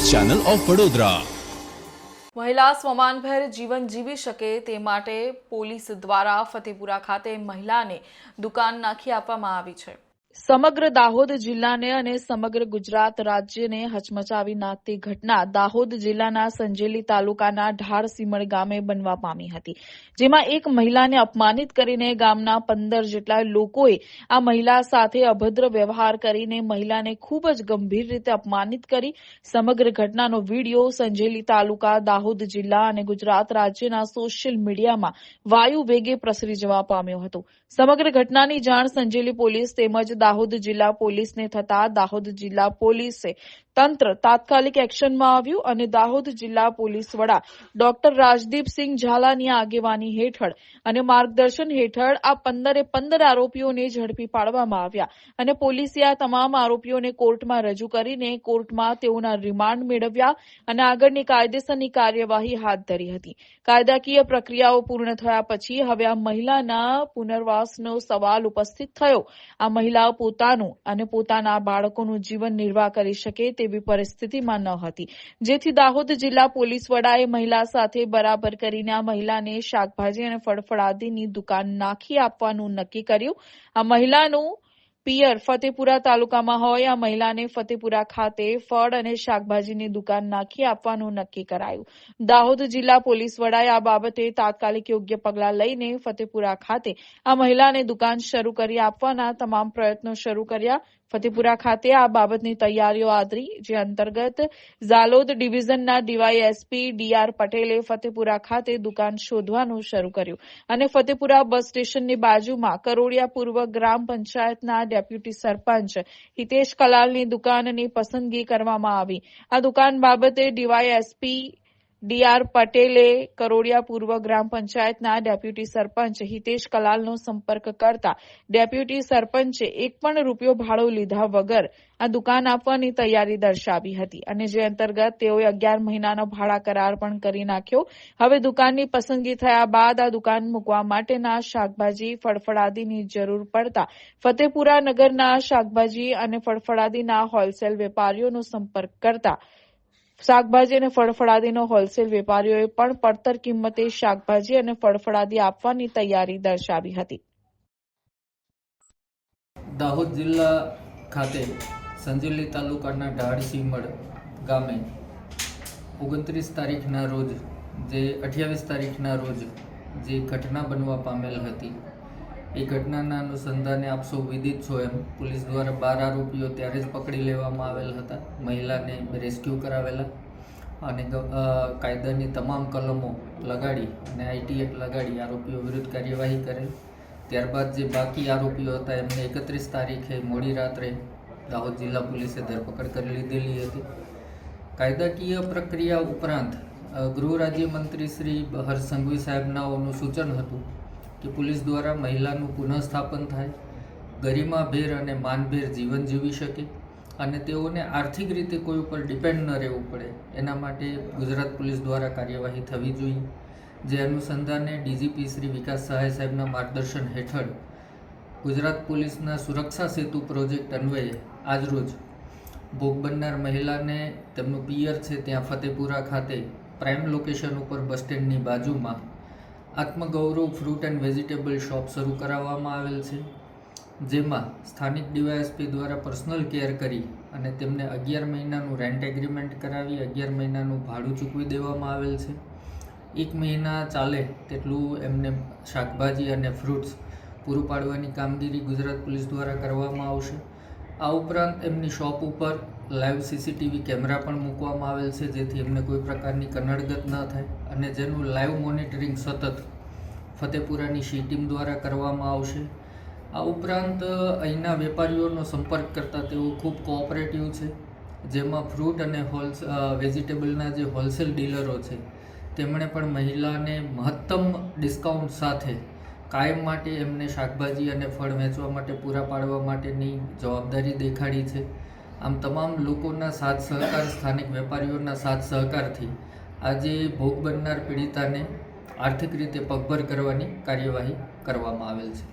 Channel of Vadodara. મહિલા સ્વમાનભેર જીવન જીવી શકે તે માટે પોલીસ દ્વારા ફતેપુરા ખાતે મહિલાને દુકાન નાખી આપવામાં આવી છે. સમગ્ર દાહોદ જિલ્લાને અને સમગ્ર ગુજરાત રાજ્યને હચમચાવી નાખતી ઘટના દાહોદ જિલ્લાના સંજેલી તાલુકાના ઢાળસીમળ ગામે બનવા પામી હતી, જેમાં એક મહિલાને અપમાનિત કરીને ગામના પંદર જેટલા લોકોએ આ મહિલા સાથે અભદ્ર વ્યવહાર કરીને મહિલાને ખૂબ જ ગંભીર રીતે અપમાનિત કરી. સમગ્ર ઘટનાનો વીડિયો સંજેલી તાલુકા દાહોદ જિલ્લા અને ગુજરાત રાજ્યના સોશિયલ મીડિયામાં વાયુ વેગે પ્રસરી જવા પામ્યો હતો. સમગ્ર ઘટનાની જાણ સંજેલી પોલીસ તેમજ દાહોદ જિલ્લા પોલીસને થતા દાહોદ જિલ્લા પોલીસે તંત્ર તાત્કાલિક એક્શનમાં આવ્યું અને દાહોદ જિલ્લા પોલીસ વડા ડોક્ટર રાજદીપસિંહ ઝાલાની આગેવાની હેઠળ અને માર્ગદર્શન હેઠળ આ પંદરે પંદર આરોપીઓને ઝડપી પાડવામાં આવ્યા અને પોલીસે આ તમામ આરોપીઓને કોર્ટમાં રજૂ કરીને કોર્ટમાં તેઓના રિમાન્ડ મેળવ્યા અને આગળની કાયદેસરની કાર્યવાહી હાથ ધરી હતી. કાયદાકીય પ્રક્રિયાઓ પૂર્ણ થયા પછી હવે આ મહિલાના પુનર્વાસનો સવાલ ઉપસ્થિત થયો. આ પોતાનું અને પોતાના બાળકોનું જીવન નિર્વાહ કરી શકે તેવી પરિસ્થિતિમાં ન હતી. જેથી દાહોદ જિલ્લા પોલીસ વડાએ મહિલા સાથે બરાબર કરીને આ મહિલાને શાકભાજી અને ફળફળાદીની દુકાન નાખી આપવાનું નક્કી કર્યું. આ મહિલાનું પિયર ફતેપુરા તાલુકામાં હોય, આ મહિલાને ફતેપુરા ખાતે ફળ અને શાકભાજીની દુકાન નાખી આપવાનું નક્કી કરાયું. દાહોદ જિલ્લા પોલીસ વડાએ આ બાબતે તાત્કાલિક યોગ્ય પગલાં લઈને ફતેપુરા ખાતે આ મહિલાને દુકાન શરૂ કરી આપવાના તમામ પ્રયત્નો શરૂ કર્યા. ફતેપુરા ખાતે આ બાબતની તૈયારીઓ આદરી, જે અંતર્ગત ઝાલોદ ડિવિઝનના ડીવાયએસપી ડીઆર પટેલે ફતેપુરા ખાતે દુકાન શોધવાનું શરૂ કર્યું અને ફતેપુરા બસ સ્ટેશનની બાજુમાં કરોડિયા પૂર્વ ગ્રામ પંચાયતના ડેપ્યુટી સરપંચ હિતેશ કલાલની દુકાનની પસંદગી કરવામાં આવી. આ દુકાન બાબતે ડીવાયએસપી ડીઆર પટેલે કરોડિયા પૂર્વ ગ્રામ પંચાયતના ડેપ્યુટી સરપંચ હિતેશ કલાલનો સંપર્ક કરતા ડેપ્યુટી સરપંચે એક પણ રૂપિયો ભાડો લીધા વગર આ દુકાન આપવાની તૈયારી દર્શાવી હતી અને જે અંતર્ગત તેઓએ અગિયાર મહિનાનો ભાડા કરાર પણ કરી નાખ્યો. હવે દુકાનની પસંદગી થયા બાદ આ દુકાન મૂકવા માટેના શાકભાજી, ફળફળાદીની જરૂર પડતા ફતેપુરા નગરના શાકભાજી અને ફળફળાદીના હોલસેલ વેપારીઓનો સંપર્ક કરતા શાકભાજી અને ફળફળાદીનો હોલસેલ વેપારીઓએ પણ પડતર કિંમતે શાકભાજી અને ફળફળાદી આપવાની તૈયારી દર્શાવી હતી. દાહોદ જિલ્લા ખાતે સંજેલી તાલુકાના ઢાળસીમડ ગામે ઓગણત્રીસ તારીખના રોજ જે અઠ્યાવીસ તારીખના રોજ જે ઘટના બનવા પામેલ હતી એ ઘટનાના અનુસંધાને આપ સૌ વિદિત છો એમ પોલીસ દ્વારા બાર આરોપીઓ ત્યારે જ પકડી લેવામાં આવેલ હતા. મહિલાને રેસ્ક્યુ કરાવેલા અને કાયદાની તમામ કલમો લગાડી અને આઈટી એક્ટ લગાડી આરોપીઓ વિરુદ્ધ કાર્યવાહી કરેલ. ત્યારબાદ જે બાકી આરોપીઓ હતા, એમને એકત્રીસ તારીખે મોડી રાત્રે દાહોદ જિલ્લા પોલીસે ધરપકડ કરી લીધેલી હતી. કાયદાકીય પ્રક્રિયા ઉપરાંત ગૃહ રાજ્યમંત્રી શ્રી હર્ષ સંઘવી સાહેબનાઓનું સૂચન હતું કે પોલીસ દ્વારા મહિલાનું પુનઃસ્થાપન થાય, ગરિમાભેર અને માનભેર જીવન જીવી શકે અને તેઓને આર્થિક રીતે કોઈ ઉપર ડિપેન્ડ ન રહેવું પડે. એના માટે ગુજરાત પોલીસ દ્વારા કાર્યવાહી થવી જોઈએ. જે અનુસંધાને ડીજીપી શ્રી વિકાસ સહાય સાહેબના માર્ગદર્શન હેઠળ ગુજરાત પોલીસના સુરક્ષા સેતુ પ્રોજેક્ટ અન્વયે આજરોજ ભોગ બનનાર મહિલાને તેમનું પિયર છે ત્યાં ફતેપુરા ખાતે પ્રાઇમ લોકેશન ઉપર બસ સ્ટેન્ડની બાજુમાં Atmagaurav fruit and vegetable shop શરૂ કરાવવામાં આવેલ છે, જેમાં સ્થાનિક ડીવાયએસપી દ્વારા પર્સનલ કેર કરી અને તેમને અગિયાર મહિનાનું રેન્ટ એગ્રીમેન્ટ કરાવી અગિયાર મહિનાનું ભાડું ચૂકવી દેવામાં આવેલ છે. એક મહિના ચાલે તેટલું એમને શાકભાજી અને ફ્રૂટ્સ પૂરું પાડવાની કામગીરી ગુજરાત પોલીસ દ્વારા કરવામાં આવશે. આ ઉપરાંત એમની શોપ ઉપર લાઈવ સીસીટીવી કેમેરા પણ મૂકવામાં આવેલ છે, જેથી એમને કોઈ પ્રકારની કનડગત ન થાય અને જેનું લાઈવ મોનિટરિંગ સતત ફતેપુરાની સી ટીમ દ્વારા કરવામાં આવશે. આ ઉપરાંત, અહીંના વેપારીઓનો સંપર્ક કરતાં તેઓ ખૂબ કોઓપરેટિવ છે, જેમાં ફ્રૂટ અને હોલ્સ વેજીટેબલના જે હોલસેલ ડીલરો છે, તેમણે પણ મહિલાને મહત્તમ ડિસ્કાઉન્ટ સાથે કાયમ માટે એમને શાકભાજી અને ફળ વેચવા માટે પૂરા પાડવા માટેની જવાબદારી દેખાડી છે. આમ તમામ લોકોના સાથ સહકાર, સ્થાનિક વેપારીઓના સાથ સહકારથી આજે ભોગ બનનાર પીડિતાને આર્થિક રીતે પગભર કરવાની કાર્યવાહી કરવામાં આવેલ છે.